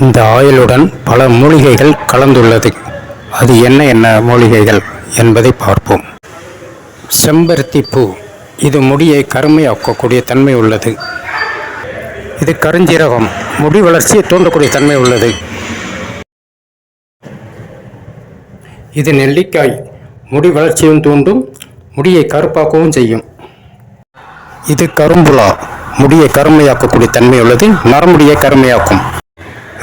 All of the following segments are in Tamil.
இந்த ஆயிலுடன் பல மூலிகைகள் கலந்துள்ளது. அது என்ன என்ன மூலிகைகள் என்பதை பார்ப்போம். செம்பருத்தி பூ. இது முடியை கருமையாக்கக்கூடிய தன்மை உள்ளது. இது கருஞ்சீரகம். முடி வளர்ச்சியை தூண்டக்கூடிய தன்மை உள்ளது. இது நெல்லிக்காய். முடி வளர்ச்சியும் தூண்டும் முடியை கருப்பாக்கவும் செய்யும். இது கரும்புலா. முடியை கருமையாக்கக்கூடிய தன்மை உள்ளது. நரமுடியை கருமையாக்கும்.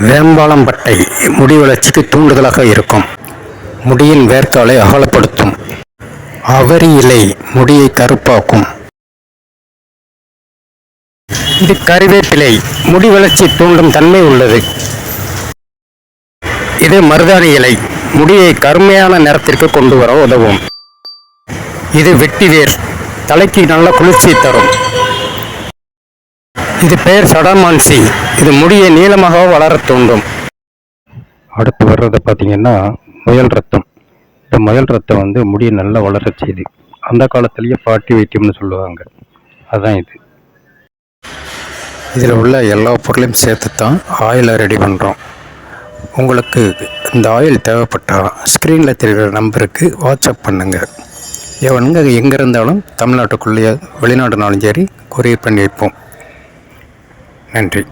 வேம்பாலம் பட்டை முடி வளர்ச்சிக்கு தூண்டுதலாக இருக்கும். முடியின் வேர்க்காலை அகலப்படுத்தும். அவரி இலை முடியை கருப்பாக்கும். இது கருவேப்பிலை முடி வளர்ச்சி தூண்டும் தன்மை உள்ளது. இது மருதாணி இலை. முடியை கருமையான நிறத்திற்கு கொண்டு வர உதவும். இது வெட்டிவேர். தலைக்கு நல்ல குளிர்ச்சியை தரும். இது பெயர் சடாமான்சி இது முடியை நீளமாக வளரத் தூண்டும். அடுத்து வர்றதை பார்த்தீங்கன்னா முயல் ரத்தம். இந்த முயல் ரத்தம் வந்து முடியை நல்லா வளரச் செய்யுது அந்த காலத்திலேயே பாட்டி வைத்தியம்னு சொல்லுவாங்க. அதான் இது. இதில் உள்ள எல்லா பொருளையும் சேர்த்து தான் ஆயிலை ரெடி பண்ணுறோம் உங்களுக்கு இந்த ஆயில் தேவைப்பட்டால் ஸ்க்ரீனில் தெரிகிற நம்பருக்கு வாட்ஸ்அப் பண்ணுங்கள் எவனுங்க எங்கே இருந்தாலும் தமிழ்நாட்டுக்குள்ளேயே வெளிநாடுனாலும் சரி கொரியர் பண்ணி வைப்போம். நன்றி